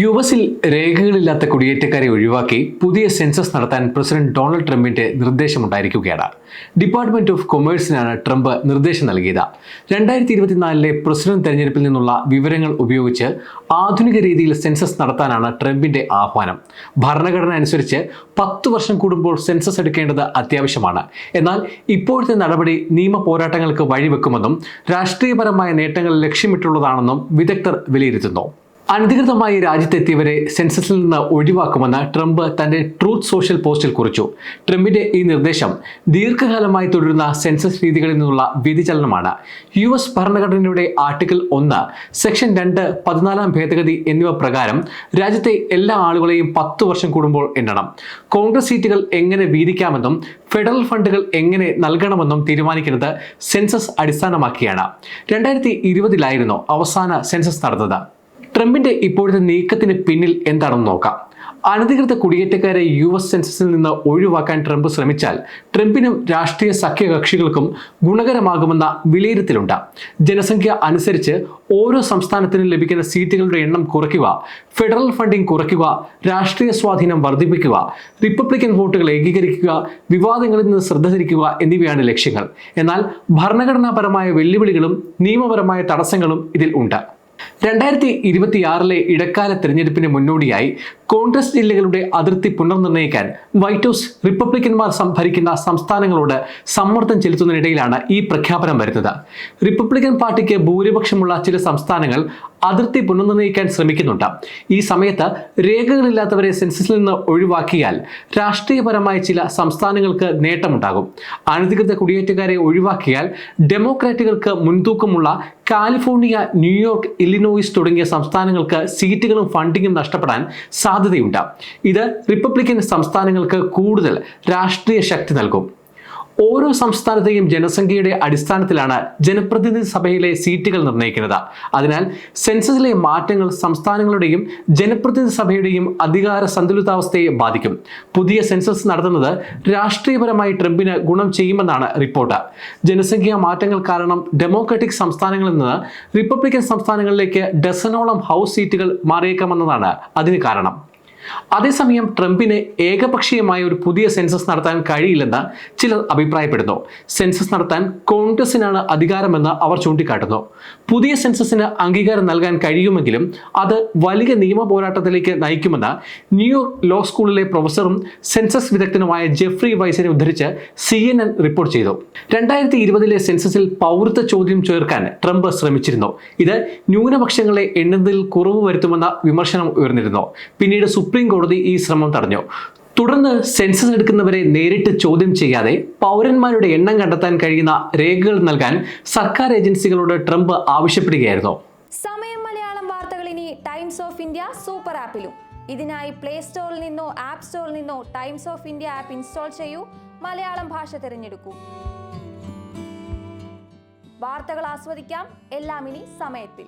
U എസിൽ രേഖകളില്ലാത്ത കുടിയേറ്റക്കാരെ ഒഴിവാക്കി പുതിയ സെൻസസ് നടത്താൻ പ്രസിഡന്റ് ഡൊണാൾഡ് ട്രംപിന്റെ നിർദ്ദേശമുണ്ടായിരിക്കുകയാണ്. ഡിപ്പാർട്ട്മെന്റ് ഓഫ് കൊമേഴ്സിനാണ് ട്രംപ് നിർദ്ദേശം നൽകിയത്. രണ്ടായിരത്തി ഇരുപത്തിനാലിലെ പ്രസിഡന്റ് തെരഞ്ഞെടുപ്പിൽ നിന്നുള്ള വിവരങ്ങൾ ഉപയോഗിച്ച് ആധുനിക രീതിയിൽ സെൻസസ് നടത്താനാണ് ട്രംപിന്റെ ആഹ്വാനം. ഭരണഘടന അനുസരിച്ച് പത്ത് വർഷം കൂടുമ്പോൾ സെൻസസ് എടുക്കേണ്ടത് അത്യാവശ്യമാണ്. എന്നാൽ ഇപ്പോഴത്തെ നടപടി നിയമ പോരാട്ടങ്ങൾക്ക് വഴിവെക്കുമെന്നും രാഷ്ട്രീയപരമായ നേട്ടങ്ങൾ ലക്ഷ്യമിട്ടുള്ളതാണെന്നും വിദഗ്ധർ വിലയിരുത്തുന്നു. അനധികൃതമായി രാജ്യത്തെത്തിയവരെ സെൻസസിൽ നിന്ന് ഒഴിവാക്കുമെന്ന് ട്രംപ് തന്റെ ട്രൂത്ത് സോഷ്യൽ പോസ്റ്റിൽ കുറിച്ചു. ട്രംപിന്റെ ഈ നിർദ്ദേശം ദീർഘകാലമായി തുടരുന്ന സെൻസസ് രീതികളിൽ നിന്നുള്ള വ്യതിചലനമാണ്. യു എസ് ഭരണഘടനയുടെ ആർട്ടിക്കിൾ ഒന്ന് സെക്ഷൻ രണ്ട് പതിനാലാം ഭേദഗതി എന്നിവ പ്രകാരം രാജ്യത്തെ എല്ലാ ആളുകളെയും പത്ത് വർഷം കൂടുമ്പോൾ എണ്ണണം. കോൺഗ്രസ് സീറ്റുകൾ എങ്ങനെ വീതിക്കാമെന്നും ഫെഡറൽ ഫണ്ടുകൾ എങ്ങനെ നൽകണമെന്നും തീരുമാനിക്കുന്നത് സെൻസസ് അടിസ്ഥാനമാക്കിയാണ്. രണ്ടായിരത്തി ഇരുപതിലായിരുന്നു അവസാന സെൻസസ് നടന്നത്. ട്രംപിന്റെ ഇപ്പോഴത്തെ നീക്കത്തിന് പിന്നിൽ എന്താണെന്ന് നോക്കാം. അനധികൃത കുടിയേറ്റക്കാരെ യു എസ് സെൻസസിൽ നിന്ന് ഒഴിവാക്കാൻ ട്രംപ് ശ്രമിച്ചാൽ ട്രംപിനും രാഷ്ട്രീയ സഖ്യകക്ഷികൾക്കും ഗുണകരമാകുമെന്ന വിലയിരുത്തലുണ്ട്. ജനസംഖ്യ അനുസരിച്ച് ഓരോ സംസ്ഥാനത്തിനും ലഭിക്കുന്ന സീറ്റുകളുടെ എണ്ണം കുറയ്ക്കുക ഫെഡറൽ ഫണ്ടിംഗ് കുറയ്ക്കുക രാഷ്ട്രീയ സ്വാധീനം വർദ്ധിപ്പിക്കുക റിപ്പബ്ലിക്കൻ വോട്ടുകൾ ഏകീകരിക്കുക വിവാദങ്ങളിൽ നിന്ന് ശ്രദ്ധ തിരിക്കുക എന്നിവയാണ് ലക്ഷ്യങ്ങൾ. എന്നാൽ ഭരണഘടനാപരമായ വെല്ലുവിളികളും നിയമപരമായ തടസ്സങ്ങളും ഇതിൽ ഉണ്ട്. രണ്ടായിരത്തി ഇരുപത്തിയാറിലെ ഇടക്കാല തിരഞ്ഞെടുപ്പിന് മുന്നോടിയായി കോൺഗ്രസ് ജില്ലകളുടെ അതിർത്തി പുനർനിർണയിക്കാൻ വൈറ്റ് ഹൗസ് റിപ്പബ്ലിക്കന്മാർ സംഭരിക്കുന്ന സംസ്ഥാനങ്ങളോട് സമ്മർദ്ദം ചെലുത്തുന്നതിനിടയിലാണ് ഈ പ്രഖ്യാപനം വരുന്നത്. റിപ്പബ്ലിക്കൻ പാർട്ടിക്ക് ഭൂരിപക്ഷമുള്ള ചില സംസ്ഥാനങ്ങൾ അതിർത്തി പുനർനിർണയിക്കാൻ ശ്രമിക്കുന്നുണ്ട്. ഈ സമയത്ത് രേഖകളില്ലാത്തവരെ സെൻസസിൽ നിന്ന് ഒഴിവാക്കിയാൽ രാഷ്ട്രീയപരമായ ചില സംസ്ഥാനങ്ങൾക്ക് നേട്ടമുണ്ടാകും. അനധികൃത കുടിയേറ്റക്കാരെ ഒഴിവാക്കിയാൽ ഡെമോക്രാറ്റുകൾക്ക് മുൻതൂക്കമുള്ള കാലിഫോർണിയ ന്യൂയോർക്ക് ഇല്ലിനോയിസ് തുടങ്ങിയ സംസ്ഥാനങ്ങൾക്ക് സീറ്റുകളും ഫണ്ടിങ്ങും നഷ്ടപ്പെടാൻ സാധ്യതയുണ്ട് ഇത് റിപ്പബ്ലിക്കൻ സംസ്ഥാനങ്ങൾക്ക് കൂടുതൽ രാഷ്ട്രീയ ശക്തി നൽകും. ഓരോ സംസ്ഥാനത്തെയും ജനസംഖ്യയുടെ അടിസ്ഥാനത്തിലാണ് ജനപ്രതിനിധി സഭയിലെ സീറ്റുകൾ നിർണയിക്കുന്നത്. അതിനാൽ സെൻസസിലെ മാറ്റങ്ങൾ സംസ്ഥാനങ്ങളുടെയും ജനപ്രതിനിധി സഭയുടെയും അധികാര സന്തുലിതാവസ്ഥയെ ബാധിക്കും. പുതിയ സെൻസസ് നടത്തുന്നത് രാഷ്ട്രീയപരമായി ട്രംപിന് ഗുണം ചെയ്യുമെന്നാണ് റിപ്പോർട്ട്. ജനസംഖ്യാ മാറ്റങ്ങൾ കാരണം ഡെമോക്രാറ്റിക് സംസ്ഥാനങ്ങളിൽ നിന്ന് റിപ്പബ്ലിക്കൻ സംസ്ഥാനങ്ങളിലേക്ക് ഡസനോളം ഹൗസ് സീറ്റുകൾ മാറിയേക്കാമെന്നതാണ് അതിന് കാരണം. അതേസമയം ട്രംപിന് ഏകപക്ഷീയമായ ഒരു പുതിയ സെൻസസ് നടത്താൻ കഴിയില്ലെന്ന് ചിലർ അഭിപ്രായപ്പെടുന്നു. സെൻസസ് നടത്താൻ കോൺഗ്രസിനാണ് അധികാരമെന്ന് അവർ ചൂണ്ടിക്കാട്ടുന്നു. പുതിയ സെൻസസിന് അംഗീകാരം നൽകാൻ കഴിയുമെങ്കിലും അത് വലിയ നിയമ പോരാട്ടത്തിലേക്ക് നയിക്കുമെന്ന് ന്യൂയോർക്ക് ലോ സ്കൂളിലെ പ്രൊഫസറും സെൻസസ് വിദഗ്ധനുമായ ജെഫ്രി വൈസിനെ ഉദ്ധരിച്ച് സി എൻ എൻ റിപ്പോർട്ട് ചെയ്തു. രണ്ടായിരത്തി ഇരുപതിലെ സെൻസസിൽ പൗരത്വ ചോദ്യം ചേർക്കാൻ ട്രംപ് ശ്രമിച്ചിരുന്നു. ഇത് ന്യൂനപക്ഷങ്ങളെ എണ്ണുന്നതിൽ കുറവ് വരുത്തുമെന്ന വിമർശനം ഉയർന്നിരുന്നു. പിന്നീട് സുപ്രീം കോടതി ഈ ശ്രമം തടഞ്ഞു. തുടർന്ന് സെൻസസ് എടുക്കുന്നവരെ നേരിട്ട് ചോദ്യം ചെയ്യാതെ പൗരന്മാരുടെ എണ്ണം കണ്ടെത്താൻ കഴിയുന്ന രേഖകൾ നൽകാൻ സർക്കാർ ഏജൻസികളോട് ട്രംപ് ആവശ്യപ്പെടുകയായിരുന്നു. സമയം മലയാളം വാർത്തകൾ ഇനി ടൈംസ് ഓഫ് ഇന്ത്യ സൂപ്പർ ആപ്പിലും. ഇതിനായി പ്ലേ സ്റ്റോറിൽ നിന്നോ ആപ്പ് സ്റ്റോറിൽ നിന്നോ Times of India app install ചെയ്യൂ. മലയാളം ഭാഷ തിരഞ്ഞെടുക്കൂ. വാർത്തകൾ ആസ്വദിക്കാം. എല്ലാം ഇനി സമയത്തിൽ.